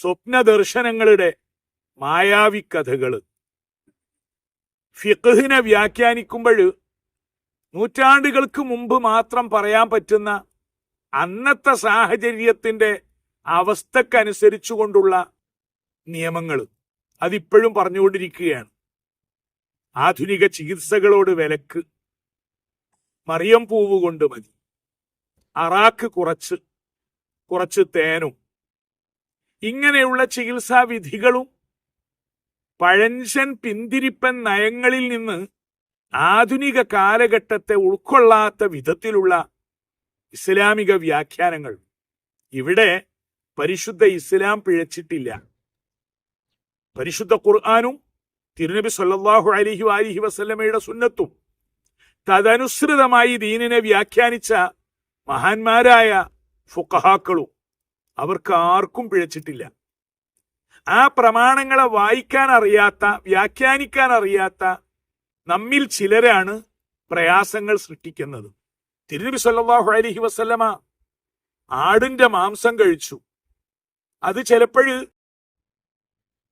സ്വപ്നദർശനങ്ങളുടെ മായാവി കഥകൾ ഫിഖഹിനെ വ്യാഖ്യാനിക്കുമ്പോൾ നൂറ്റാണ്ടുകൾക്ക് മുമ്പ് മാത്രം പറയാൻ പറ്റുന്ന അന്നത്തെ സാഹചര്യത്തിന്റെ അവസ്ഥക്കനുസരിച്ചുകൊണ്ടുള്ള നിയമങ്ങൾ അതിപ്പോഴും പറഞ്ഞുകൊണ്ടിരിക്കുകയാണ്. ആധുനിക ചികിത്സകളോട് വിലക്ക്. മറിയം പൂവ് കൊണ്ട് മതി. അറാക്ക് കുറച്ച് കുറച്ച് തേനും. ഇങ്ങനെയുള്ള ചികിത്സാവിധികളും പഴഞ്ചൻ പിന്തിരിപ്പൻ നയങ്ങളിൽ നിന്ന് ആധുനിക കാലഘട്ടത്തെ ഉൾക്കൊള്ളാത്ത വിധത്തിലുള്ള ഇസ്ലാമിക വ്യാഖ്യാനങ്ങൾ. ഇവിടെ പരിശുദ്ധ ഇസ്ലാം പിഴച്ചിട്ടില്ല. പരിശുദ്ധ ഖുർആാനും തിരുനബി സല്ലാഹു അലിഹി അലിഹി വസല്ലമയുടെ സുന്നത്തും തദനുസൃതമായി ദീനിനെ വ്യാഖ്യാനിച്ച മഹാന്മാരായ ഫുഖഹാക്കളും അവർക്ക് ആർക്കും പിഴച്ചിട്ടില്ല. ആ പ്രമാണങ്ങളെ വായിക്കാൻ അറിയാത്ത വ്യാഖ്യാനിക്കാൻ അറിയാത്ത നമ്മിൽ ചിലരാണ് പ്രയാസങ്ങൾ സൃഷ്ടിക്കുന്നത്. തിരുനബി സല്ലാഹു അലഹി വസല്ലമ ആടിന്റെ മാംസം കഴിച്ചു. അത് ചിലപ്പോഴ്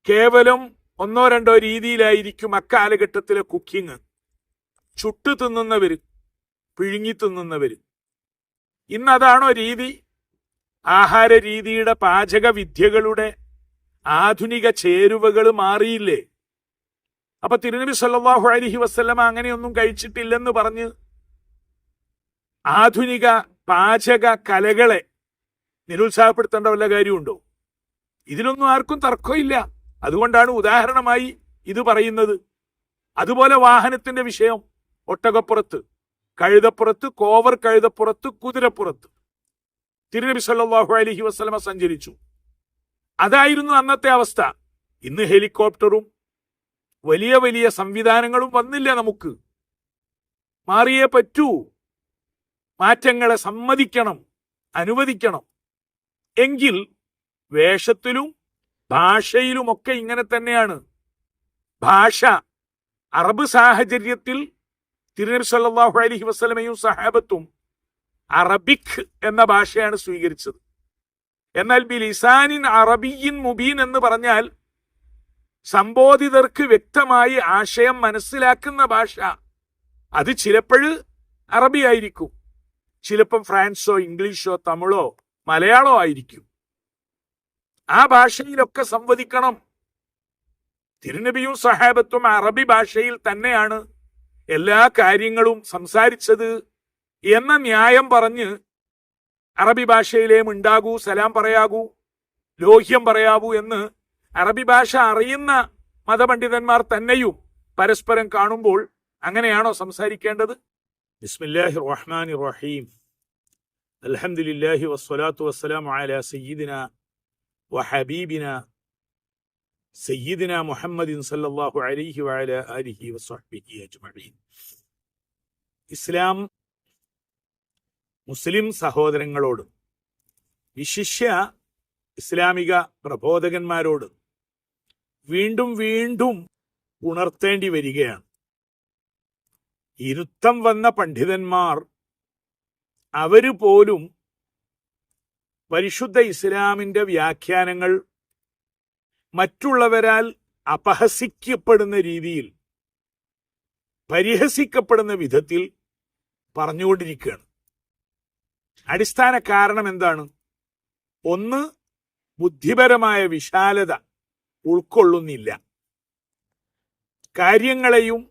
കേവലം ഒന്നോ രണ്ടോ രീതിയിലായിരിക്കും അക്കാലഘട്ടത്തിലെ കുക്കിംഗ്. ചുട്ടു തിന്നുന്നവര് പിഴുങ്ങി തിന്നുന്നവര്. ഇന്ന് അതാണോ രീതി? ആഹാര രീതിയുടെ പാചക വിദ്യകളുടെ ആധുനിക ചേരുവകൾ മാറിയില്ലേ? അപ്പൊ തിരുനബി സല്ലാഹു അലൈഹി വസല്ലമ അങ്ങനെയൊന്നും കഴിച്ചിട്ടില്ലെന്ന് പറഞ്ഞ് ആധുനിക പാചക കലകളെ നിരുത്സാഹപ്പെടുത്തേണ്ട വല്ല കാര്യമുണ്ടോ? ഇതിനൊന്നും ആർക്കും തർക്കമില്ല. അതുകൊണ്ടാണ് ഉദാഹരണമായി ഇത് പറയുന്നത്. അതുപോലെ വാഹനത്തിന്റെ വിഷയം. ഒട്ടകപ്പുറത്ത് കഴുതപ്പുറത്ത് കോവർ കഴുതപ്പുറത്ത് കുതിരപ്പുറത്ത്. തിരുനബി സല്ലാഹു അലഹി വസ്ലമ സഞ്ചരിച്ചു. അതായിരുന്നു അന്നത്തെ അവസ്ഥ. ഇന്ന് ഹെലികോപ്റ്ററും വലിയ വലിയ സംവിധാനങ്ങളും വന്നില്ല നമുക്ക്. മാറിയേ പറ്റൂ. മാറ്റങ്ങളെ സമ്മതിക്കണം അനുവദിക്കണം. എങ്കിൽ വേഷത്തിലും ഭാഷയിലുമൊക്കെ ഇങ്ങനെ തന്നെയാണ്. ഭാഷ അറബ് സാഹചര്യത്തിൽ തിരുനബി സല്ലാഹു അലഹി വസ്ലമയും സഹാബത്തും അറബിക് എന്ന ഭാഷയാണ് സ്വീകരിച്ചത്. എന്നാൽ ബിലിസാനിൻ അറബിയിൻ മുബീൻ എന്ന് പറഞ്ഞാൽ സംബോധിതർക്ക് വ്യക്തമായി ആശയം മനസ്സിലാക്കുന്ന ഭാഷ. അത് ചിലപ്പോഴ് അറബി ആയിരിക്കും. ചിലപ്പം ഫ്രാൻസോ ഇംഗ്ലീഷോ തമിഴോ മലയാളോ ആയിരിക്കും. ആ ഭാഷയിലൊക്കെ സംവദിക്കണം. തിരുനബിയും സഹാബത്തും അറബി ഭാഷയിൽ തന്നെയാണ് എല്ലാ കാര്യങ്ങളും സംസാരിച്ചത്. എന്ന ന്യായം പറഞ്ഞ് അറബി ഭാഷയിലേ ഉണ്ടാകൂ സലാം പറയാകൂ ലോഹ്യം പറയാവൂ എന്ന് അറബി ഭാഷ അറിയുന്ന മതപണ്ഡിതന്മാർ തന്നെയും പരസ്പരം കാണുമ്പോൾ അങ്ങനെയാണോ സംസാരിക്കേണ്ടത്? ഇസ്ലാം മുസ്ലിം സഹോദരങ്ങളോടും വിശിഷ്യ ഇസ്ലാമിക പ്രബോധകന്മാരോട് വീണ്ടും വീണ്ടും ഉണർത്തേണ്ടി വരികയാണ്. ഇരുത്തം വന്ന പണ്ഡിതന്മാർ അവർ പോലും പരിശുദ്ധ ഇസ്ലാമിന്റെ വ്യാഖ്യാനങ്ങൾ മറ്റുള്ളവരാൽ അപഹസിക്കപ്പെടുന്ന രീതിയിൽ പരിഹസിക്കപ്പെടുന്ന വിധത്തിൽ പറഞ്ഞുകൊണ്ടിരിക്കുകയാണ്. അടിസ്ഥാന കാരണം എന്താണ്? ഒന്ന് ബുദ്ധിപരമായ വിശാലത ഉൾക്കൊള്ളുന്നില്ല. കാര്യങ്ങളെയും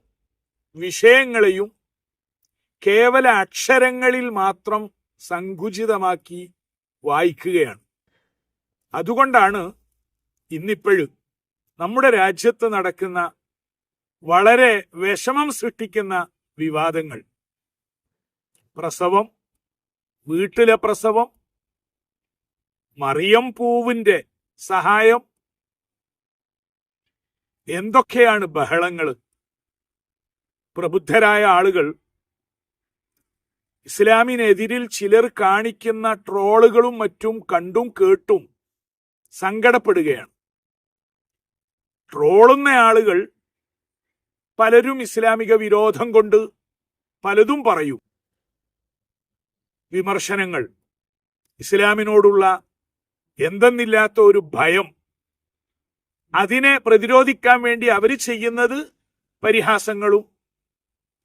വിഷയങ്ങളെയും കേവല അക്ഷരങ്ങളിൽ മാത്രം സങ്കുചിതമാക്കി വായിക്കുകയാണ്. അതുകൊണ്ടാണ് ഇന്നിപ്പോഴും നമ്മുടെ രാജ്യത്ത് നടക്കുന്ന വളരെ വിഷമം സൃഷ്ടിക്കുന്ന വിവാദങ്ങൾ. പ്രസവം വീട്ടിലെ പ്രസവം മറിയം പൂവിന്റെ സഹായം എന്തൊക്കെയാണ് ബഹളങ്ങൾ പ്രബുദ്ധരായ ആളുകൾ ഇസ്ലാമിനെതിരിൽ ചിലർ കാണിക്കുന്ന ട്രോളുകളും മറ്റും കണ്ടും കേട്ടും സങ്കടപ്പെടുകയാണ്. ട്രോളുന്ന ആളുകൾ പലരും ഇസ്ലാമിക വിരോധം കൊണ്ട് പലതും പറയും. വിമർശനങ്ങൾ. ഇസ്ലാമിനോടുള്ള എന്തെന്നില്ലാത്ത ഒരു ഭയം. അതിനെ പ്രതിരോധിക്കാൻ വേണ്ടി അവർ ചെയ്യുന്നത് പരിഹാസങ്ങളും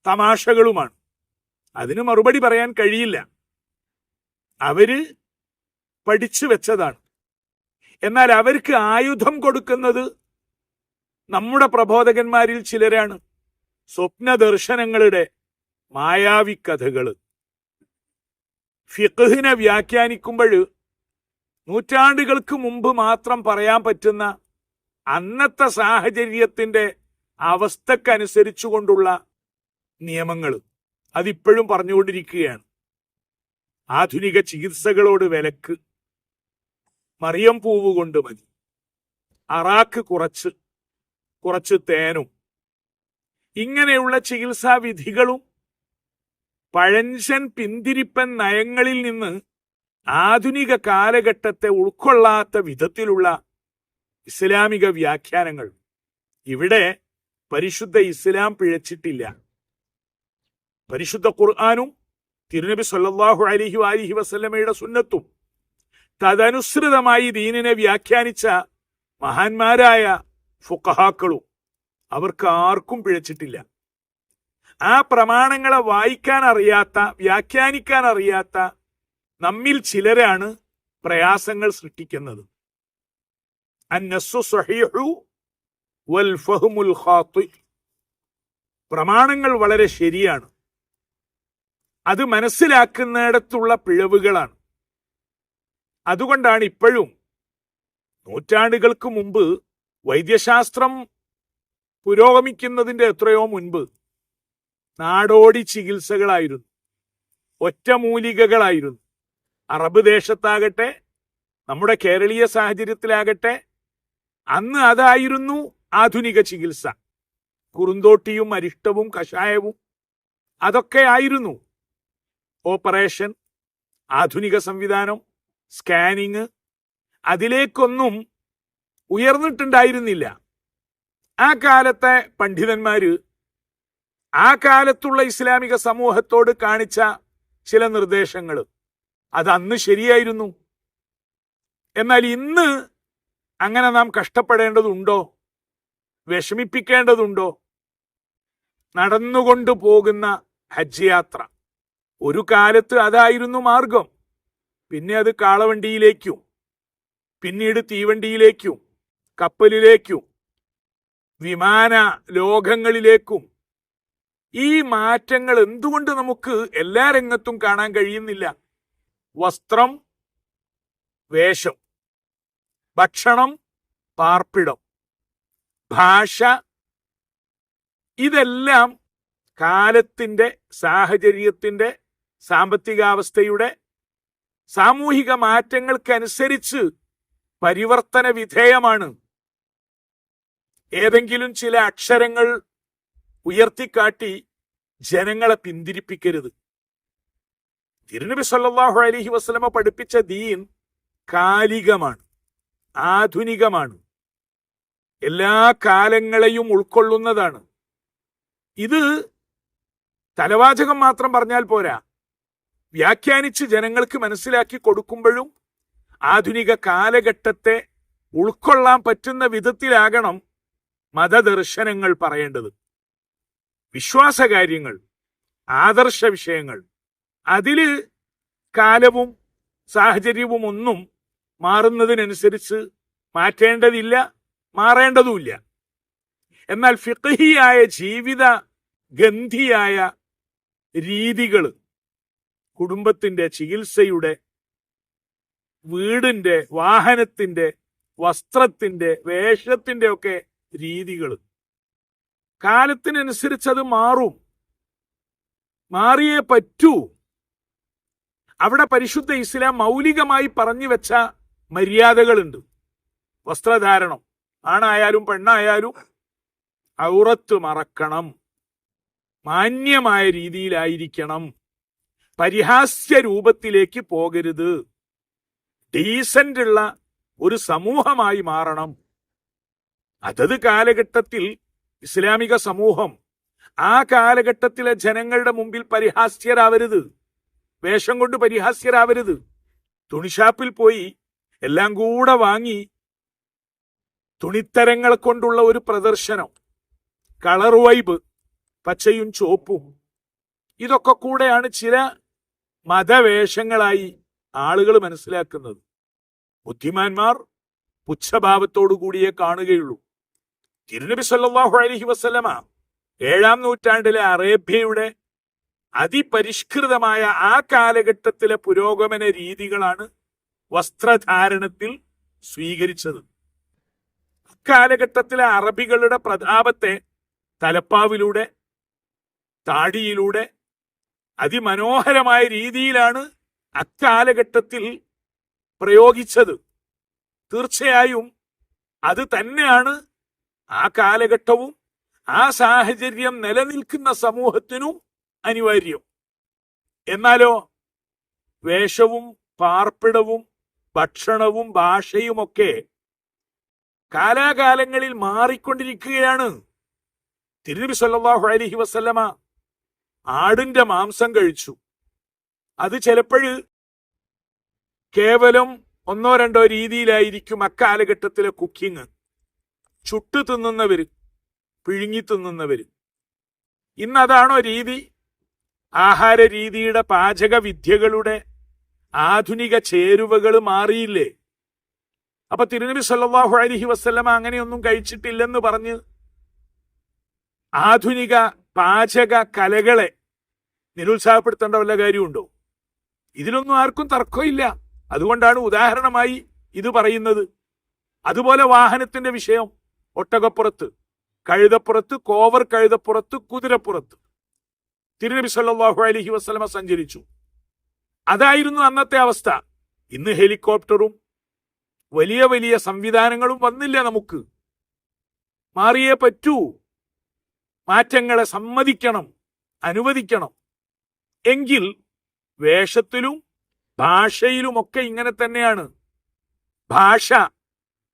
തമാശകളുമാണ്. അതിന് മറുപടി പറയാൻ കഴിയില്ല. അവർ പഠിച്ചു വെച്ചതാണ്. എന്നാൽ അവർക്ക് ആയുധം കൊടുക്കുന്നത് നമ്മുടെ പ്രബോധകന്മാരിൽ ചിലരാണ്. സ്വപ്ന ദർശനങ്ങളുടെ മായാവി കഥകൾ ഫിഖിനെ വ്യാഖ്യാനിക്കുമ്പോൾ നൂറ്റാണ്ടുകൾക്ക് മുമ്പ് മാത്രം പറയാൻ പറ്റുന്ന അന്നത്തെ സാഹചര്യത്തിന്റെ അവസ്ഥക്കനുസരിച്ചുകൊണ്ടുള്ള നിയമങ്ങൾ അതിപ്പോഴും പറഞ്ഞുകൊണ്ടിരിക്കുകയാണ്. ആധുനിക ചികിത്സകളോട് വിലക്ക് മറിയം പൂവ് കൊണ്ട് മതി. അറാക്ക് കുറച്ച് കുറച്ച് തേനും. ഇങ്ങനെയുള്ള ചികിത്സാ വിധികളും പഴഞ്ചൻ പിന്തിരിപ്പൻ നയങ്ങളിൽ നിന്ന് ആധുനിക കാലഘട്ടത്തെ ഉൾക്കൊള്ളാത്ത വിധത്തിലുള്ള ഇസ്ലാമിക വ്യാഖ്യാനങ്ങൾ. ഇവിടെ പരിശുദ്ധ ഇസ്ലാം പിഴച്ചിട്ടില്ല. പരിശുദ്ധ ഖുർആാനും തിരുനബി സല്ലാഹു അലൈഹി അലിഹി വസല്ലമയുടെ സുന്നത്തും തദനുസൃതമായി ദീനിനെ വ്യാഖ്യാനിച്ച മഹാന്മാരായ ഫുഖഹാക്കളും അവർക്ക് ആർക്കും പിഴച്ചിട്ടില്ല. ആ പ്രമാണങ്ങളെ വായിക്കാൻ അറിയാത്ത വ്യാഖ്യാനിക്കാൻ അറിയാത്ത നമ്മിൽ ചിലരാണ് പ്രയാസങ്ങൾ സൃഷ്ടിക്കുന്നത്. വൽ പ്രമാണങ്ങൾ വളരെ ശരിയാണ്. അത് മനസ്സിലാക്കുന്നിടത്തുള്ള പിഴവുകളാണ്. അതുകൊണ്ടാണ് ഇപ്പോഴും നൂറ്റാണ്ടുകൾക്ക് മുമ്പ് വൈദ്യശാസ്ത്രം പുരോഗമിക്കുന്നതിന്റെ എത്രയോ മുൻപ് നാടോടി ചികിത്സകളായിരുന്നു. ഒറ്റമൂലികകളായിരുന്നു അറബ് ദേശത്താകട്ടെ നമ്മുടെ കേരളീയ സാഹചര്യത്തിലാകട്ടെ അന്ന് അതായിരുന്നു ആധുനിക ചികിത്സ. കുറുന്തോട്ടിയും അരിഷ്ടവും കഷായവും അതൊക്കെ ആയിരുന്നു. ഓപ്പറേഷൻ ആധുനിക സംവിധാനം സ്കാനിങ് അതിലേക്കൊന്നും ഉയർന്നിട്ടുണ്ടായിരുന്നില്ല. ആ കാലത്തെ പണ്ഡിതന്മാര് ആ കാലത്തുള്ള ഇസ്ലാമിക സമൂഹത്തോട് കാണിച്ച ചില നിർദ്ദേശങ്ങൾ. അത് അന്ന് ശരിയായിരുന്നു. എന്നാൽ ഇന്ന് അങ്ങനെ നാം കഷ്ടപ്പെടേണ്ടതുണ്ടോ? വിഷമിപ്പിക്കേണ്ടതുണ്ടോ? നടന്നുകൊണ്ട് പോകുന്ന ഹജ്ജ് യാത്ര. ഒരു കാലത്ത് അതായിരുന്നു മാർഗം. പിന്നെ അത് കാളവണ്ടിയിലേക്കും പിന്നീട് തീവണ്ടിയിലേക്കും കപ്പലിലേക്കും വിമാന ലോകങ്ങളിലേക്കും ഈ മാറ്റങ്ങൾ എന്തുകൊണ്ട് നമുക്ക് എല്ലാ രംഗത്തും കാണാൻ കഴിയുന്നില്ല? വസ്ത്രം വേഷം ഭക്ഷണം പാർപ്പിടം ഭാഷ ഇതെല്ലാം കാലത്തിന്റെ സാഹചര്യത്തിന്റെ സാമ്പത്തികാവസ്ഥയുടെ സാമൂഹിക മാറ്റങ്ങൾക്കനുസരിച്ച് പരിവർത്തന വിധേയമാണ്. ഏതെങ്കിലും ചില അക്ഷരങ്ങൾ ഉയർത്തിക്കാട്ടി ജനങ്ങളെ പിന്തിരിപ്പിക്കരുത്. തിരുനബി സല്ലാഹു അലഹി വസ്ലമ പഠിപ്പിച്ച ദീൻ കാലികമാണ് ആധുനികമാണ് എല്ലാ കാലങ്ങളെയും ഉൾക്കൊള്ളുന്നതാണ്. ഇത് തലവാചകം മാത്രം പറഞ്ഞാൽ പോരാ. വ്യാഖ്യാനിച്ച് ജനങ്ങൾക്ക് മനസ്സിലാക്കി കൊടുക്കുമ്പോഴും ആധുനിക കാലഘട്ടത്തെ ഉൾക്കൊള്ളാൻ പറ്റുന്ന വിധത്തിലാകണം മതദർശനങ്ങൾ പറയേണ്ടത്. വിശ്വാസകാര്യങ്ങൾ ആദർശ വിഷയങ്ങൾ. അതിൽ കാലവും സാഹചര്യവും ഒന്നും മാറുന്നതിനനുസരിച്ച് മാറ്റേണ്ടതില്ല മാറേണ്ടതുമില്ല. എന്നാൽ ഫിഖഹിയായ ജീവിത ഗന്ധിയായ രീതികൾ കുടുംബത്തിന്റെ ചികിത്സയുടെ വീടിന്റെ വാഹനത്തിന്റെ വസ്ത്രത്തിന്റെ വേഷത്തിന്റെ ഒക്കെ രീതികൾ കാലത്തിനനുസരിച്ച് അത് മാറും. മാറിയേ പറ്റൂ. അവിടെ പരിശുദ്ധ ഇസ്ലാം മൗലികമായി പറഞ്ഞു വെച്ച മര്യാദകളുണ്ട്. വസ്ത്രധാരണം ആണായാലും പെണ്ണായാലും ഔറത്ത് മറക്കണം. മാന്യമായ രീതിയിലായിരിക്കണം. പരിഹാസ്യ രൂപത്തിലേക്ക് പോകരുത്. ഡീസന്റ് ഉള്ള ഒരു സമൂഹമായി മാറണം. അതത് കാലഘട്ടത്തിൽ ഇസ്ലാമിക സമൂഹം ആ കാലഘട്ടത്തിലെ ജനങ്ങളുടെ മുമ്പിൽ പരിഹാസ്യരാവരുത്. വേഷം കൊണ്ട് പരിഹാസ്യരാവരുത്. തുണിഷാപ്പിൽ പോയി എല്ലാം കൂടെ വാങ്ങി തുണിത്തരങ്ങൾ കൊണ്ടുള്ള ഒരു പ്രദർശനം. കളർ വൈബ് പച്ചയും ചുവപ്പും. ഇതൊക്കെ കൂടെയാണ് ചില മതവേഷങ്ങളായി ആളുകൾ മനസ്സിലാക്കുന്നത്. ബുദ്ധിമാന്മാർ പുച്ഛഭാവത്തോടു കൂടിയേ കാണുകയുള്ളൂ. തിരുനബി സല്ലാഹു അലഹി വസ്ലമ ഏഴാം നൂറ്റാണ്ടിലെ അറേബ്യയുടെ അതിപരിഷ്കൃതമായ ആ കാലഘട്ടത്തിലെ പുരോഗമന രീതികളാണ് വസ്ത്രധാരണത്തിൽ സ്വീകരിച്ചത്. അക്കാലഘട്ടത്തിലെ അറബികളുടെ പ്രതാപത്തെ തലപ്പാവിലൂടെ താടിയിലൂടെ അതിമനോഹരമായ രീതിയിലാണ് അക്കാലഘട്ടത്തിൽ പ്രയോഗിച്ചത്. തീർച്ചയായും അത് തന്നെയാണ് ആ കാലഘട്ടവും ആ സാഹചര്യം നിലനിൽക്കുന്ന സമൂഹത്തിനും അനിവാര്യം. എന്നാലോ വേഷവും പാർപ്പിടവും ഭക്ഷണവും ഭാഷയുമൊക്കെ കാലാകാലങ്ങളിൽ മാറിക്കൊണ്ടിരിക്കുകയാണ്. തിരുനബി സല്ലാഹു അലഹി വസല്ലമ ആടിന്റെ മാംസം കഴിച്ചു. അത് ചിലപ്പോഴ് കേവലം ഒന്നോ രണ്ടോ രീതിയിലായിരിക്കും അക്കാലഘട്ടത്തിലെ കുക്കിംഗ്. ചുട്ടു തിന്നുന്നവര് പിഴുങ്ങി തിന്നുന്നവര് ഇന്ന് അതാണോ രീതി? ആഹാര രീതിയുടെ പാചക വിദ്യകളുടെ ആധുനിക ചേരുവകൾ മാറിയില്ലേ? അപ്പൊ തിരുനബി സല്ലാഹു അലൈഹി വസ്ലമ അങ്ങനെയൊന്നും കഴിച്ചിട്ടില്ലെന്ന് പറഞ്ഞ് ആധുനിക പാചക കലകളെ നിരുത്സാഹപ്പെടുത്തേണ്ട വല്ല കാര്യമുണ്ടോ? ഇതിലൊന്നും ആർക്കും തർക്കമില്ല അതുകൊണ്ടാണ് ഉദാഹരണമായി ഇത് പറയുന്നത്. അതുപോലെ വാഹനത്തിന്റെ വിഷയം. ഒട്ടകപ്പുറത്ത് കഴുതപ്പുറത്ത് കോവർ കഴുതപ്പുറത്ത് കുതിരപ്പുറത്ത്. തിരുനബി സല്ലാഹു അലഹി വസ്ലമ സഞ്ചരിച്ചു. അതായിരുന്നു അന്നത്തെ അവസ്ഥ. ഇന്ന് ഹെലികോപ്റ്ററും വലിയ വലിയ സംവിധാനങ്ങളും വന്നില്ല നമുക്ക്. മാറിയേ പറ്റൂ. മാറ്റങ്ങളെ സമ്മതിക്കണം അനുവദിക്കണം. എങ്കിൽ വേഷത്തിലും ഭാഷയിലുമൊക്കെ ഇങ്ങനെ തന്നെയാണ്. ഭാഷ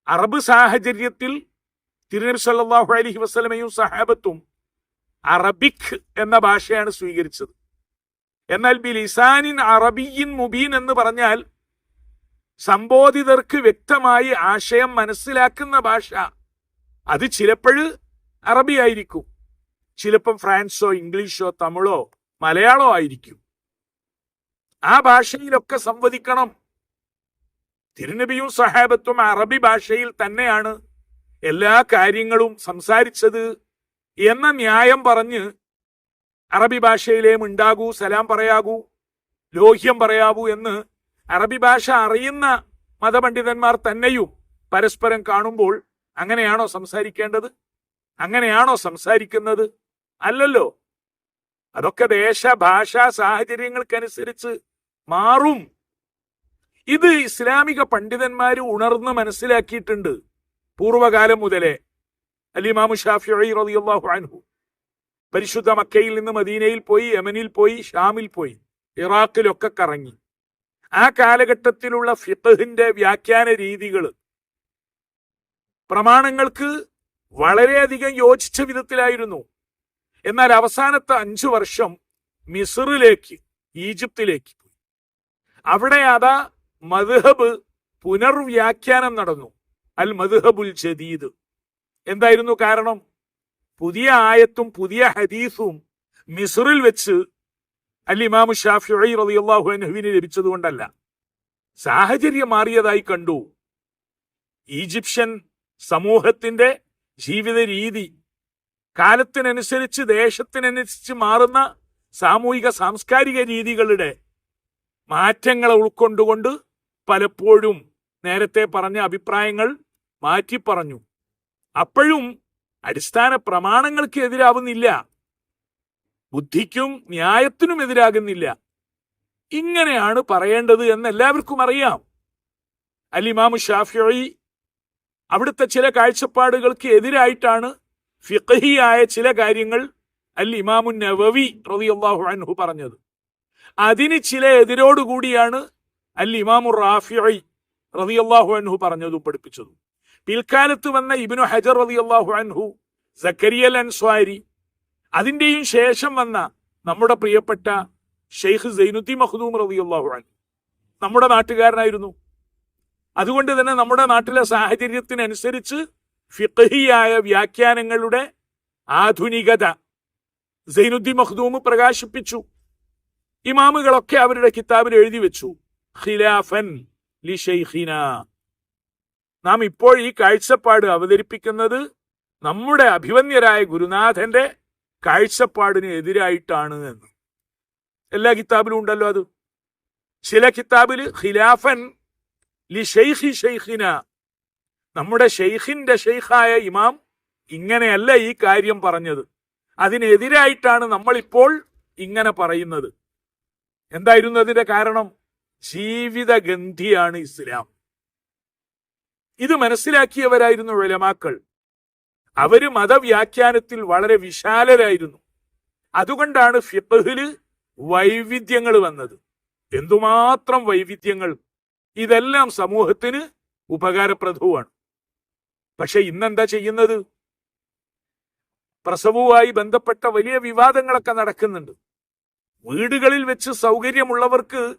അറബ് സാഹചര്യത്തിൽ തിരുനബി സല്ലാഹു അലഹി വസ്ലമയും സഹാബത്തും അറബിക് എന്ന ഭാഷയാണ് സ്വീകരിച്ചത്. എന്നാൽ ബി ബിലിസാനിൻ അറബിയിൻ മുബീൻ എന്ന് പറഞ്ഞാൽ സംബോധിതർക്ക് വ്യക്തമായി ആശയം മനസ്സിലാക്കുന്ന ഭാഷ. അത് ചിലപ്പോഴ് അറബി ആയിരിക്കും ചിലപ്പം ഫ്രാൻസോ ഇംഗ്ലീഷോ തമിഴോ മലയാളോ ആയിരിക്കും. ആ ഭാഷയിലൊക്കെ സംവദിക്കണം. തിരുനബിയും സഹാബത്തും അറബി ഭാഷയിൽ തന്നെയാണ് എല്ലാ കാര്യങ്ങളും സംസാരിച്ചത് എന്ന ന്യായം പറഞ്ഞ് അറബി ഭാഷയിലെ ഉണ്ടാകൂ സലാം പറയാകൂ ലോഹ്യം പറയാവൂ എന്ന് അറബി ഭാഷ അറിയുന്ന മതപണ്ഡിതന്മാർ തന്നെയും പരസ്പരം കാണുമ്പോൾ അങ്ങനെയാണോ സംസാരിക്കേണ്ടത്? അങ്ങനെയാണോ സംസാരിക്കുന്നത്? അല്ലല്ലോ. അതൊക്കെ ദേശ ഭാഷാ സാഹചര്യങ്ങൾക്കനുസരിച്ച് മാറും. ഇത് ഇസ്ലാമിക പണ്ഡിതന്മാർ ഉണർന്ന് മനസ്സിലാക്കിയിട്ടുണ്ട്. പൂർവകാലം മുതലേ അലിമാമു ഷാഫി റളിയല്ലാഹു അൻഹു പരിശുദ്ധ മക്കയിൽ നിന്ന് മദീനയിൽ പോയി യമനിൽ പോയി ഷാമിൽ പോയി ഇറാഖിലൊക്കെ കറങ്ങി. ആ കാലഘട്ടത്തിലുള്ള ഫിഖഹിന്റെ വ്യാഖ്യാന രീതികൾ പ്രമാണങ്ങൾക്ക് വളരെയധികം യോജിച്ച വിധത്തിലായിരുന്നു. എന്നാൽ അവസാനത്തെ അഞ്ചു വർഷം മിസറിലേക്ക് ഈജിപ്തിലേക്ക് പോയി. അവിടെ അതാ മദ്ഹബ് പുനർവ്യാഖ്യാനം നടന്നു. അൽ മദ്ഹബുൽ ജദീദ് എന്തായിരുന്നു കാരണം? പുതിയ ആയത്തും പുതിയ ഹദീസും മിസറിൽ വെച്ച് അൽ ഇമാമു ഷാഫി റളിയല്ലാഹു അൻഹുവിന് ലഭിച്ചതുകൊണ്ടല്ല. സാഹചര്യം മാറിയതായി കണ്ടു. ഈജിപ്ഷ്യൻ സമൂഹത്തിന്റെ ജീവിത രീതി കാലത്തിനനുസരിച്ച് ദേശത്തിനനുസരിച്ച് മാറുന്ന സാമൂഹിക സാംസ്കാരിക രീതികളുടെ മാറ്റങ്ങളെ ഉൾക്കൊണ്ടുകൊണ്ട് പലപ്പോഴും നേരത്തെ പറഞ്ഞ അഭിപ്രായങ്ങൾ മാറ്റി പറഞ്ഞു അപ്പോഴും അടിസ്ഥാന പ്രമാണങ്ങൾക്ക് എതിരാവുന്നില്ല. ബുദ്ധിക്കും ന്യായത്തിനും എതിരാകുന്നില്ല. ഇങ്ങനെയാണ് പറയേണ്ടത് എന്ന് എല്ലാവർക്കും അറിയാം. അലിമാമു ഷാഫിഈ അവിടുത്തെ ചില കാഴ്ചപ്പാടുകൾക്ക് എതിരായിട്ടാണ് ഫിഖഹിയായ ചില കാര്യങ്ങൾ അൽ ഇമാമു നവവി റബിയാഹു അൻഹു പറഞ്ഞത്. അതിന് ചില എതിരോടുകൂടിയാണ് അൽ ഇമാമു റാഫിഈ റബിയാഹു അൻഹു പറഞ്ഞതും പഠിപ്പിച്ചതും പിൽക്കാലത്ത് വന്ന ഇബിനു ഹജർ അലി അള്ളാഹു അൻഹു സക്കരിയൽ അൻസ്വാരി അതിന്റെയും ശേഷം വന്ന നമ്മുടെ പ്രിയപ്പെട്ട ഷെയ്ഖ് സൈനുദ്ദി മഹദൂം റലി അള്ളാഹു അൻഹു. നമ്മുടെ നാട്ടുകാരനായിരുന്നു. അതുകൊണ്ട് തന്നെ നമ്മുടെ നാട്ടിലെ സാഹചര്യത്തിനനുസരിച്ച് ഫിഖഹിയായ വ്യാഖ്യാനങ്ങളുടെ ആധുനികത സൈനുദ്ദി മഖ്ദൂം പ്രകാശിപ്പിച്ചു. ഇമാമുകളൊക്കെ അവരുടെ കിതാബിൽ എഴുതി വെച്ചു. ഖിലാഫൻ ലി ഷെയ്ഖിന നാം ഇപ്പോൾ ഈ കാഴ്ചപ്പാട് അവതരിപ്പിക്കുന്നത് നമ്മുടെ അഭിവന്യരായ ഗുരുനാഥന്റെ കാഴ്ചപ്പാടിന് എതിരായിട്ടാണ് എന്ന്. എല്ലാ കിതാബിലും ഉണ്ടല്ലോ അത്. ചില കിതാബിൽ ഖിലാഫൻ ലി ഷെയ്ഖി ഷെയ്ഖിന നമ്മുടെ ഷെയ്ഖിന്റെ ഷെയ്ഖായ ഇമാം ഇങ്ങനെയല്ല ഈ കാര്യം പറഞ്ഞത്. അതിനെതിരായിട്ടാണ് നമ്മളിപ്പോൾ ഇങ്ങനെ പറയുന്നത്. എന്തായിരുന്നു അതിന്റെ കാരണം? ജീവിതഗന്ധിയാണ് ഇസ്ലാം. ഇത് മനസ്സിലാക്കിയവരായിരുന്നു ഉലമാക്കൾ. അവർ മതവ്യാഖ്യാനത്തിൽ വളരെ വിശാലരായിരുന്നു. അതുകൊണ്ടാണ് ഫിഖഹിൽ വൈവിധ്യങ്ങൾ വന്നത്. എന്തുമാത്രം വൈവിധ്യങ്ങൾ. ഇതെല്ലാം സമൂഹത്തിന് ഉപകാരപ്രദവുമാണ്. പക്ഷെ ഇന്നെന്താ ചെയ്യുന്നത്? പ്രസവവുമായി ബന്ധപ്പെട്ട വലിയ വിവാദങ്ങളൊക്കെ നടക്കുന്നുണ്ട്. വീടുകളിൽ വെച്ച് സൗകര്യമുള്ളവർക്ക്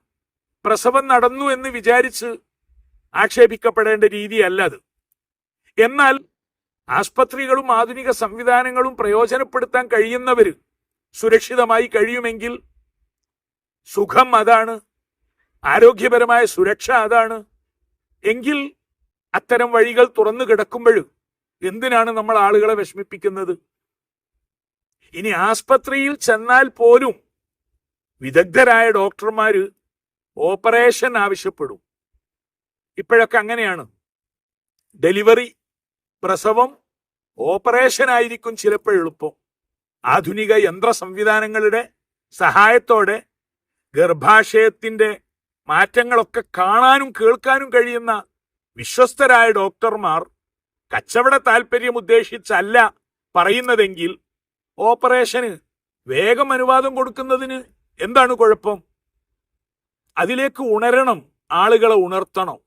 പ്രസവം നടന്നു എന്ന് വിചാരിച്ച് ആക്ഷേപിക്കപ്പെടേണ്ട രീതിയല്ല അത്. എന്നാൽ ആസ്പത്രികളും ആധുനിക സംവിധാനങ്ങളും പ്രയോജനപ്പെടുത്താൻ കഴിയുന്നവർ സുരക്ഷിതമായി കഴിയുമെങ്കിൽ സുഖം അതാണ് ആരോഗ്യപരമായ സുരക്ഷ അതാണ്. എങ്കിൽ അത്തരം വഴികൾ തുറന്നു കിടക്കുമ്പോൾ എന്തിനാണ് നമ്മൾ ആളുകളെ വിഷമിപ്പിക്കുന്നത്? ഇനി ആസ്പത്രിയിൽ ചെന്നാൽ പോലും വിദഗ്ധരായ ഡോക്ടർമാര് ഓപ്പറേഷൻ ആവശ്യപ്പെടും. ഇപ്പോഴൊക്കെ അങ്ങനെയാണ്. ഡെലിവറി പ്രസവം ഓപ്പറേഷൻ ആയിരിക്കും ചിലപ്പോൾ എളുപ്പം. ആധുനിക യന്ത്ര സംവിധാനങ്ങളുടെ സഹായത്തോടെ ഗർഭാശയത്തിന്റെ മാറ്റങ്ങളൊക്കെ കാണാനും കേൾക്കാനും കഴിയുന്ന വിശ്വസ്തരായ ഡോക്ടർമാർ കച്ചവട താല്പര്യം ഉദ്ദേശിച്ചല്ല പറയുന്നതെങ്കിൽ ഓപ്പറേഷന് വേഗം അനുവാദം കൊടുക്കുന്നതിന് എന്താണ് കുഴപ്പം? അതിലേക്ക് ഉണരണം ആളുകളെ ഉണർത്തണം.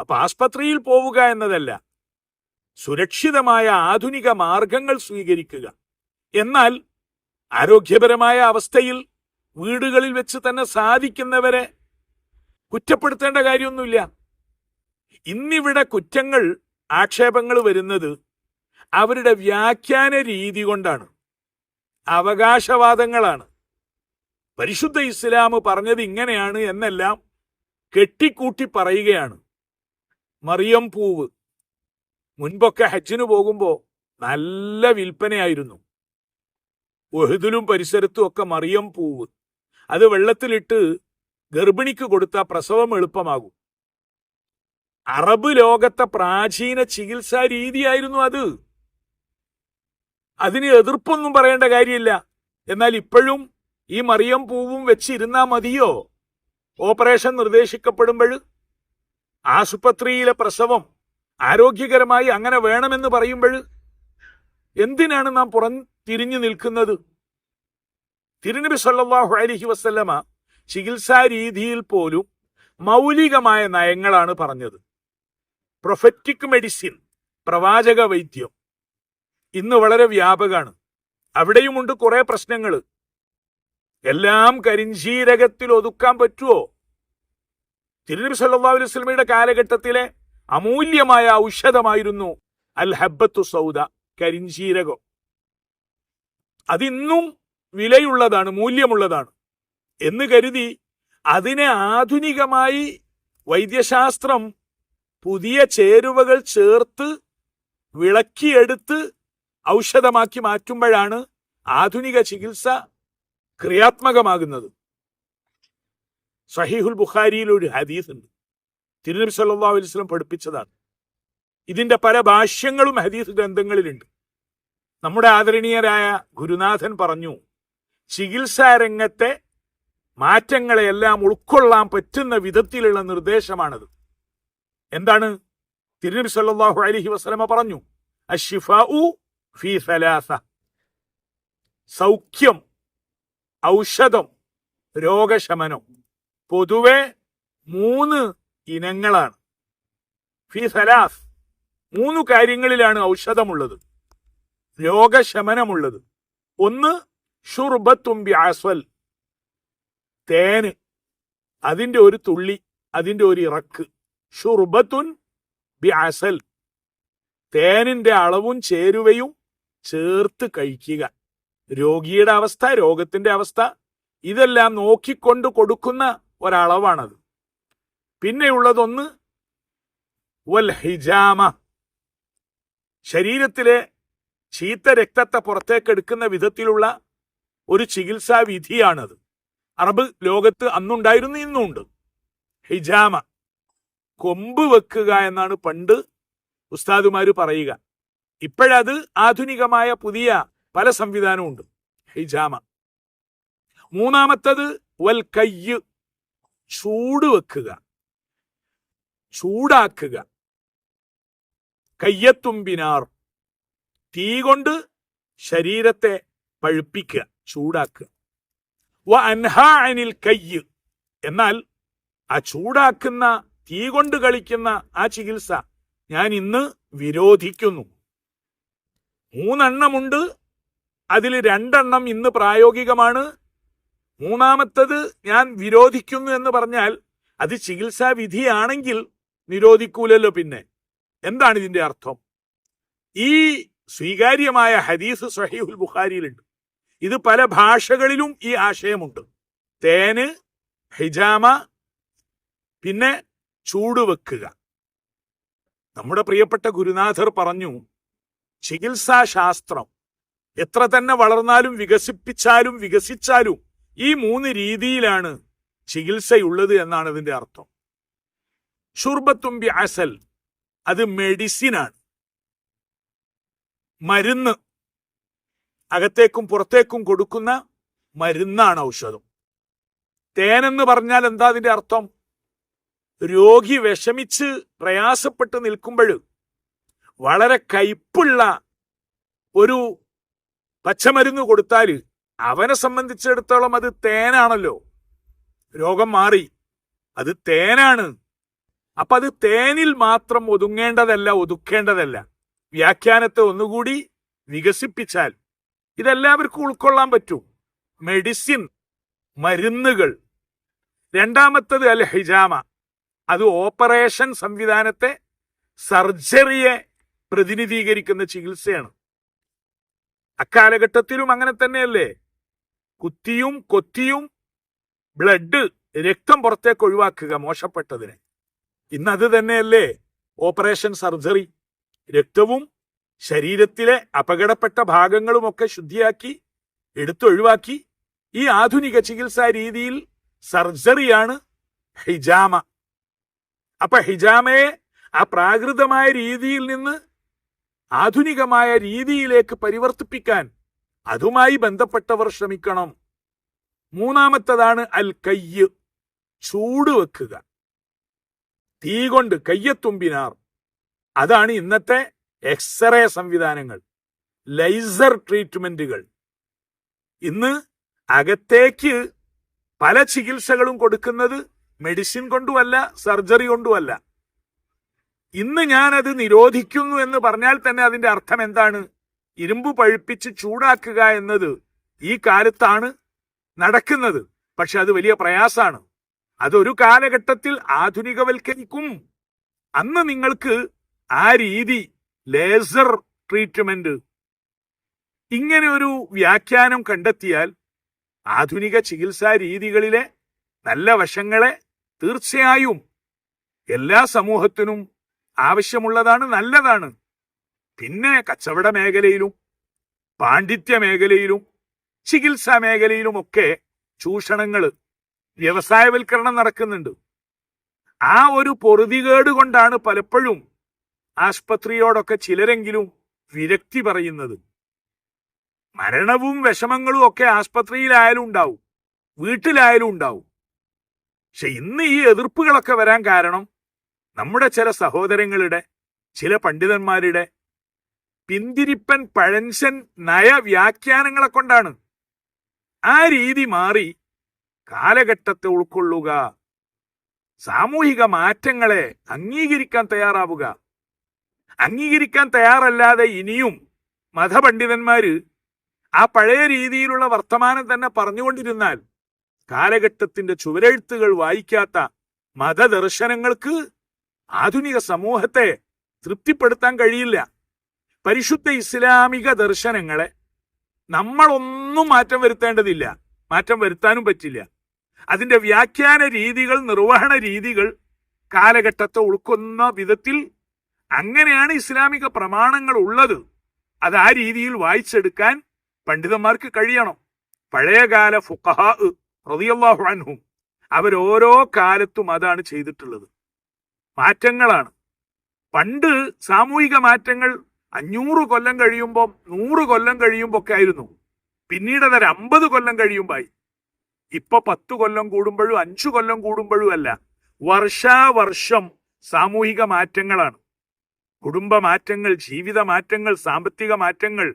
അപ്പൊ ആസ്പത്രിയിൽ പോവുക എന്നതല്ല. സുരക്ഷിതമായ ആധുനിക മാർഗങ്ങൾ സ്വീകരിക്കുക. എന്നാൽ ആരോഗ്യപരമായ അവസ്ഥയിൽ വീടുകളിൽ വെച്ച് തന്നെ സാധിക്കുന്നവരെ കുറ്റപ്പെടുത്തേണ്ട കാര്യമൊന്നുമില്ല. ഇന്നിവിടെ കുറ്റങ്ങൾ ആക്ഷേപങ്ങൾ വരുന്നത് അവരുടെ വ്യാഖ്യാന രീതി കൊണ്ടാണ്. അവകാശവാദങ്ങളാണ്. പരിശുദ്ധ ഇസ്ലാം പറഞ്ഞത് ഇങ്ങനെയാണ് എന്നെല്ലാം കെട്ടിക്കൂട്ടി പറയുകയാണ്. മറിയം പൂവ്. മുൻപൊക്കെ ഹജ്ജിന് പോകുമ്പോൾ നല്ല വിൽപ്പനയായിരുന്നു. ഒഹുദിലും പരിസരത്തും ഒക്കെ മറിയം പൂവ്. അത് വെള്ളത്തിലിട്ട് ഗർഭിണിക്ക് കൊടുത്ത പ്രസവം എളുപ്പമാകും. അറബ് ലോകത്തെ പ്രാചീന ചികിത്സാ രീതിയായിരുന്നു അത്. അതിന് എതിർപ്പൊന്നും പറയേണ്ട കാര്യമില്ല. എന്നാൽ ഇപ്പോഴും ഈ മറിയം പൂവും വെച്ചിരുന്നാ മതിയോ? ഓപ്പറേഷൻ നിർദ്ദേശിക്കപ്പെടുമ്പോൾ ആശുപത്രിയിലെ പ്രസവം ആരോഗ്യകരമായി അങ്ങനെ വേണമെന്ന് പറയുമ്പോൾ എന്തിനാണ് നാം പുറം തിരിഞ്ഞു നിൽക്കുന്നത്? തിരുനബി സല്ലാഹു അലഹി വസല്ലമ ചികിത്സാ രീതിയിൽ പോലും മൗലികമായ നയങ്ങളാണ് പറഞ്ഞത്. പ്രൊഫറ്റിക് മെഡിസിൻ പ്രവാചക വൈദ്യം ഇന്ന് വളരെ വ്യാപകമാണ്. അവിടെയുമുണ്ട് കുറെ പ്രശ്നങ്ങൾ. എല്ലാം കരിഞ്ചീരകത്തിൽ ഒതുക്കാൻ പറ്റുമോ? തിരുനബി സല്ലാ അലൈഹി കാലഘട്ടത്തിലെ അമൂല്യമായ ഔഷധമായിരുന്നു അൽ ഹബ്ബത്തു സൗദ കരിഞ്ചീരകം. അതിന്നും വിലയുള്ളതാണ് മൂല്യമുള്ളതാണ്. എന്ന് കരുതി അതിനെ ആധുനികമായി വൈദ്യശാസ്ത്രം പുതിയ ചേരുവകൾ ചേർത്ത് വിളക്കിയെടുത്ത് ഔഷധമാക്കി മാറ്റുമ്പോഴാണ് ആധുനിക ചികിത്സ ക്രിയാത്മകമാകുന്നത്. സഹീഹുൽ ബുഖാരിയിൽ ഒരു ഹദീസ് ഉണ്ട് തിരുനബി സല്ലാ അലൈഹി വസല്ലം പഠിപ്പിച്ചതാണ്. ഇതിന്റെ പല ഭാഷ്യങ്ങളും ഹദീസ് ഗ്രന്ഥങ്ങളിലുണ്ട്. നമ്മുടെ ആദരണീയരായ ഗുരുനാഥൻ പറഞ്ഞു ചികിത്സാ രംഗത്തെ മാറ്റങ്ങളെയെല്ലാം ഉൾക്കൊള്ളാൻ പറ്റുന്ന വിധത്തിലുള്ള നിർദ്ദേശമാണത്. എന്താണ്? തിരുനബി സല്ലാഹു അലഹി വസ്ലമ പറഞ്ഞു അഷിഫാഉ ഫീ സലാസ. സൗഖ്യം ഔഷധം രോഗശമനം. പൊതുവെ മൂന്ന് ഇനങ്ങളാണ്. ഫി സലാസ്. മൂന്ന് കാര്യങ്ങളിലാണ് ഔഷധമുള്ളത്. രോഗശമനമുള്ളത്. ഒന്ന് ഷുർബത്തും ആസ്വൽ തേന്. അതിന്റെ ഒരു തുള്ളി അതിന്റെ ഒരു ഇറക്ക്. ഷുർബത്തുൻ ബ്യാസൽ തേനിന്റെ അളവും ചേരുവയും ചേർത്ത് കഴിക്കുക. രോഗിയുടെ അവസ്ഥ രോഗത്തിന്റെ അവസ്ഥ ഇതെല്ലാം നോക്കിക്കൊണ്ട് കൊടുക്കുന്ന ഒരളവാണത്. പിന്നെയുള്ളതൊന്ന് വൽ ഹിജാമ ശരീരത്തിലെ ചീത്ത രക്തത്തെ പുറത്തേക്കെടുക്കുന്ന വിധത്തിലുള്ള ഒരു ചികിത്സാ വിധിയാണത് അറബ് ലോകത്ത് അന്നുണ്ടായിരുന്നു ഇന്നുണ്ട്. ഹിജാമ. കൊമ്പ് വെക്കുക എന്നാണ് പണ്ട് ഉസ്താദുമാർ പറയുക. ഇപ്പോഴത് ആധുനികമായ പുതിയ പല സംവിധാനമുണ്ട് ഹിജാമ. മൂന്നാമത്തത് വൽ കയ്യ് ചൂട് വെക്കുക ചൂടാക്കുക. കയ്യത്തുമ്പിനാർ. തീ കൊണ്ട് ശരീരത്തെ പഴുപ്പിക്കുക ചൂടാക്കുക. വ അൻഹാ അനിൽ കയ്യ്. എന്നാൽ ആ ചൂടാക്കുന്ന തീ കൊണ്ട് കളിക്കുന്ന ആ ചികിത്സ ഞാൻ ഇന്ന് വിരോധിക്കുന്നു. മൂന്നെണ്ണമുണ്ട്. അതിൽ രണ്ടെണ്ണം ഇന്ന് പ്രായോഗികമാണ്. മൂന്നാമത്തത് ഞാൻ വിരോധിക്കുന്നു എന്ന് പറഞ്ഞാൽ അത് ചികിത്സാ വിധിയാണെങ്കിൽ നിരോധിക്കൂലല്ലോ പിന്നെ. എന്താണ് ഇതിന്റെ അർത്ഥം? ഈ സ്വീകാര്യമായ ഹദീസ് സഹീഹുൽ ബുഖാരിയിലുണ്ട്. ഇത് പല ഭാഷകളിലും ഈ ആശയമുണ്ട്. തേന് ഹിജാമ പിന്നെ ചൂടുവെക്കുക നമ്മുടെ പ്രിയപ്പെട്ട ഗുരുനാഥർ പറഞ്ഞു ചികിത്സാ ശാസ്ത്രം എത്ര തന്നെ വളർന്നാലും വികസിപ്പിച്ചാലും വികസിച്ചാലും ഈ മൂന്ന് രീതിയിലാണ് ചികിത്സയുള്ളത് എന്നാണ് ഇതിന്റെ അർത്ഥം. ഷുർബത്തുംബി അസൽ അത് മെഡിസിനാണ്. മരുന്ന് അകത്തേക്കും പുറത്തേക്കും കൊടുക്കുന്ന മരുന്നാണ് ഔഷധം. തേനെന്ന് പറഞ്ഞാൽ എന്താ അതിന്റെ അർത്ഥം? രോഗി വിഷമിച്ച് പ്രയാസപ്പെട്ട് നിൽക്കുമ്പോൾ വളരെ കയ്പുള്ള ഒരു പച്ചമരുന്ന് കൊടുത്താൽ അവനെ സംബന്ധിച്ചിടത്തോളം അത് തേനാണല്ലോ. രോഗം മാറി. അത് തേനാണ്. അപ്പൊ അത് തേനിൽ മാത്രം ഒതുങ്ങേണ്ടതല്ല ഒതുക്കേണ്ടതല്ല. വ്യാഖ്യാനത്തെ ഒന്നുകൂടി വികസിപ്പിച്ചാൽ ഇതെല്ലാവർക്കും ഉൾക്കൊള്ളാൻ പറ്റും. മെഡിസിൻ മരുന്നുകൾ. രണ്ടാമത്തത് അൽ ഹിജാമ അത് ഓപ്പറേഷൻ സംവിധാനത്തെ സർജറിയെ പ്രതിനിധീകരിക്കുന്ന ചികിത്സയാണ്. അക്കാലഘട്ടത്തിലും അങ്ങനെ തന്നെയല്ലേ? കുത്തിയും കൊത്തിയും ബ്ലഡ് രക്തം പുറത്തേക്ക് ഒഴിവാക്കുക മോശപ്പെട്ടതിനെ. ഇന്നത് തന്നെയല്ലേ ഓപ്പറേഷൻ സർജറി. രക്തവും ശരീരത്തിലെ അപകടപ്പെട്ട ഭാഗങ്ങളുമൊക്കെ ശുദ്ധിയാക്കി എടുത്തൊഴിവാക്കി ഈ ആധുനിക ചികിത്സാ രീതിയിൽ സർജറിയാണ് ഹിജാമ. അപ്പൊ ഹിജാമയെ ആ പ്രാകൃതമായ രീതിയിൽ നിന്ന് ആധുനികമായ രീതിയിലേക്ക് പരിവർത്തിപ്പിക്കാൻ അതുമായി ബന്ധപ്പെട്ടവർ ശ്രമിക്കണം. മൂന്നാമത്തതാണ് അൽ കയ്യ് ചൂട് വെക്കുക. തീ കൊണ്ട് കയ്യത്തുമ്പിനാർ. അതാണ് ഇന്നത്തെ എക്സ്റേ സംവിധാനങ്ങൾ. ലൈസർ ട്രീറ്റ്മെന്റുകൾ ഇന്ന് അകത്തേക്ക് പല ചികിത്സകളും കൊടുക്കുന്നത് മെഡിസിൻ കൊണ്ടുമല്ല സർജറി കൊണ്ടുമല്ല. ഇന്ന് ഞാനത് നിരോധിക്കുന്നു എന്ന് പറഞ്ഞാൽ തന്നെ അതിന്റെ അർത്ഥം എന്താണ്? ഇരുമ്പ് പഴുപ്പിച്ച് ചൂടാക്കുക എന്നത് ഈ കാലത്താണ് നടക്കുന്നത്. പക്ഷെ അത് വലിയ പ്രയാസമാണ്. അതൊരു കാലഘട്ടത്തിൽ ആധുനികവൽക്കരിക്കും. അന്ന് നിങ്ങൾക്ക് ആ രീതി ലേസർ ട്രീറ്റ്മെന്റ് ഇങ്ങനെ ഒരു വ്യാഖ്യാനം കണ്ടെത്തിയാൽ ആധുനിക ചികിത്സാ രീതികളിലെ നല്ല വശങ്ങളെ തീർച്ചയായും എല്ലാ സമൂഹത്തിനും ആവശ്യമുള്ളതാണ് നല്ലതാണ്. പിന്നെ കച്ചവട മേഖലയിലും പാണ്ഡിത്യ മേഖലയിലും ചികിത്സാ മേഖലയിലുമൊക്കെ ചൂഷണങ്ങൾ വ്യവസായവൽക്കരണം നടക്കുന്നുണ്ട്. ആ ഒരു പൊറുതികേട് കൊണ്ടാണ് പലപ്പോഴും ആശുപത്രിയോടൊക്കെ ചിലരെങ്കിലും വിരക്തി പറയുന്നത്. മരണവും വിഷമങ്ങളും ഒക്കെ ആസ്പത്രിയിലായാലും ഉണ്ടാവും വീട്ടിലായാലും ഉണ്ടാവും. പക്ഷെ ഇന്ന് ഈ എതിർപ്പുകളൊക്കെ വരാൻ കാരണം നമ്മുടെ ചില സഹോദരങ്ങളുടെ ചില പണ്ഡിതന്മാരുടെ പിന്തിരിപ്പൻ പഴഞ്ചൻ നയവ്യാഖ്യാനങ്ങളെ കൊണ്ടാണ് ആ രീതി മാറി കാലഘട്ടത്തെ ഉൾക്കൊള്ളുക സാമൂഹിക മാറ്റങ്ങളെ അംഗീകരിക്കാൻ തയ്യാറാവുക. അംഗീകരിക്കാൻ തയ്യാറല്ലാതെ ഇനിയും മതപണ്ഡിതന്മാര് ആ പഴയ രീതിയിലുള്ള വർത്തമാനം തന്നെ പറഞ്ഞുകൊണ്ടിരുന്നാൽ കാലഘട്ടത്തിന്റെ ചുവരെഴുത്തുകൾ വായിക്കാത്ത മതദർശനങ്ങൾക്ക് ആധുനിക സമൂഹത്തെ തൃപ്തിപ്പെടുത്താൻ കഴിയില്ല. പരിശുദ്ധ ഇസ്ലാമിക ദർശനങ്ങളെ നമ്മളൊന്നും മാറ്റം വരുത്തേണ്ടതില്ല. മാറ്റം വരുത്താനും പറ്റില്ല. അതിന്റെ വ്യാഖ്യാന രീതികൾ നിർവഹണ രീതികൾ കാലഘട്ടത്തെ ഉൾക്കൊന്ന വിധത്തിൽ അങ്ങനെയാണ് ഇസ്ലാമിക പ്രമാണങ്ങൾ ഉള്ളത്. അത് ആ രീതിയിൽ വായിച്ചെടുക്കാൻ പണ്ഡിതന്മാർക്ക് കഴിയണം. പഴയകാല ഫുഖഹാ റളിയല്ലാഹു അൻഹും അവരോരോ കാലത്തും അതാണ് ചെയ്തിട്ടുള്ളത്. മാറ്റങ്ങളാണ്. പണ്ട് സാമൂഹിക മാറ്റങ്ങൾ അഞ്ഞൂറ് കൊല്ലം കഴിയുമ്പോൾ നൂറ് കൊല്ലം കഴിയുമ്പോൾ ഒക്കെ ആയിരുന്നു. പിന്നീട് അതൊരു അമ്പത് കൊല്ലം കഴിയുമ്പായി. ഇപ്പൊ പത്ത് കൊല്ലം കൂടുമ്പോഴും അഞ്ചു കൊല്ലം കൂടുമ്പോഴും അല്ല വർഷാവർഷം സാമൂഹിക മാറ്റങ്ങളാണ്. കുടുംബ മാറ്റങ്ങൾ ജീവിത മാറ്റങ്ങൾ സാമ്പത്തിക മാറ്റങ്ങൾ.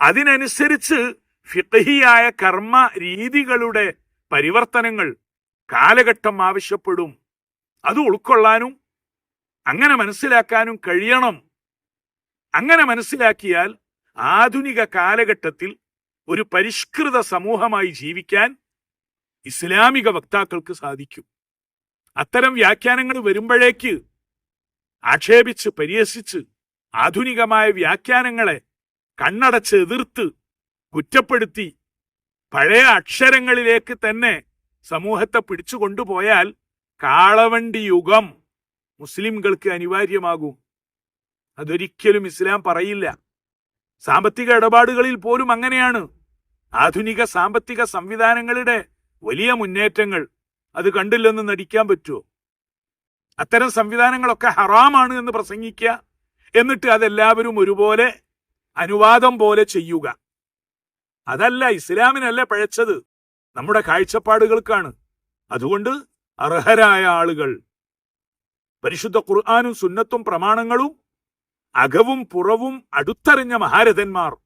അതിനനുസരിച്ച് ഫിഖഹിയായ കർമ്മ രീതികളുടെ പരിവർത്തനങ്ങൾ കാലഘട്ടം ആവശ്യപ്പെടും. അത് ഉൾക്കൊള്ളാനും അങ്ങനെ മനസ്സിലാക്കാനും കഴിയണം. അങ്ങനെ മനസ്സിലാക്കിയാൽ ആധുനിക കാലഘട്ടത്തിൽ ഒരു പരിഷ്കൃത സമൂഹമായി ജീവിക്കാൻ ഇസ്ലാമിക വക്താക്കൾക്ക് സാധിക്കും. അത്തരം വ്യാഖ്യാനങ്ങൾ വരുമ്പോഴേക്ക് ആക്ഷേപിച്ച് പരിഹസിച്ച് ആധുനികമായ വ്യാഖ്യാനങ്ങളെ കണ്ണടച്ച് എതിർത്ത് കുറ്റപ്പെടുത്തി പഴയ അക്ഷരങ്ങളിലേക്ക് തന്നെ സമൂഹത്തെ പിടിച്ചു കൊണ്ടുപോയാൽ കാളവണ്ടി യുഗം മുസ്ലിംകൾക്ക് അനിവാര്യമാകും. അതൊരിക്കലും ഇസ്ലാം പറയില്ല. സാമ്പത്തിക ഇടപാടുകളിൽ പോലും അങ്ങനെയാണ്. ആധുനിക സാമ്പത്തിക സംവിധാനങ്ങളുടെ വലിയ മുന്നേറ്റങ്ങൾ അത് കണ്ടില്ലെന്ന് നടിക്കാൻ പറ്റുമോ? അത്തരം സംവിധാനങ്ങളൊക്കെ ഹറാമാണ് എന്ന് പ്രസംഗിക്കുക എന്നിട്ട് അതെല്ലാവരും ഒരുപോലെ അനുവാദം പോലെ ചെയ്യുക. അതല്ല ഇസ്ലാമിനല്ല പഴച്ചത്. നമ്മുടെ കാഴ്ചപ്പാടുകൾക്കാണ്. അതുകൊണ്ട് അർഹരായ ആളുകൾ. പരിശുദ്ധ ഖുർആാനും സുന്നത്തും പ്രമാണങ്ങളും അകവും പുറവും അടുത്തറിഞ്ഞ മഹാരഥന്മാർ.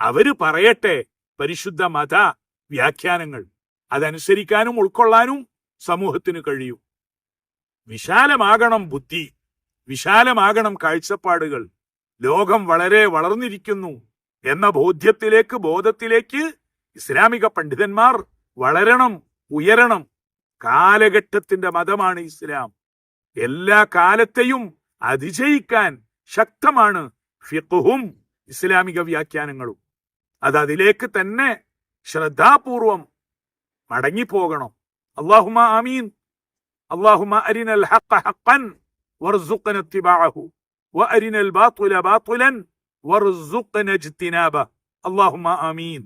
അവർ പറയട്ടെ പരിശുദ്ധ മത വ്യാഖ്യാനങ്ങൾ. അതനുസരിക്കാനും ഉൾക്കൊള്ളാനും സമൂഹത്തിന് കഴിയൂ. വിശാലമാകണം ബുദ്ധി. വിശാലമാകണം കാഴ്ചപ്പാടുകൾ. ലോകം വളരെ വളർന്നിരിക്കുന്നു എന്ന ബോധ്യത്തിലേക്ക് ബോധത്തിലേക്ക് ഇസ്ലാമിക പണ്ഡിതന്മാർ വളരണം ഉയരണം. കാലഘട്ടത്തിന്റെ മതമാണ് ഇസ്ലാം. എല്ലാ കാലത്തെയും അതിജയിക്കാൻ ശക്തമാണ് ഫിഖുഹും ഇസ്ലാമിക വ്യാഖ്യാനങ്ങളും. അത് അതിലേക്ക് തന്നെ ശ്രദ്ധാപൂർവം മടങ്ങിപ്പോകണം. അള്ളാഹുമ ആമീൻ. അള്ളാഹുമ അരിനൽ ഹഖ ഹഖൻ വർസുഖന ഇത്തിബാഅഹു. വഅരിനൽ ബാത്തുല ബാത്തുലൻ വർസുഖന ഇജ്തിനാബ. അള്ളാഹുമ ആമീൻ.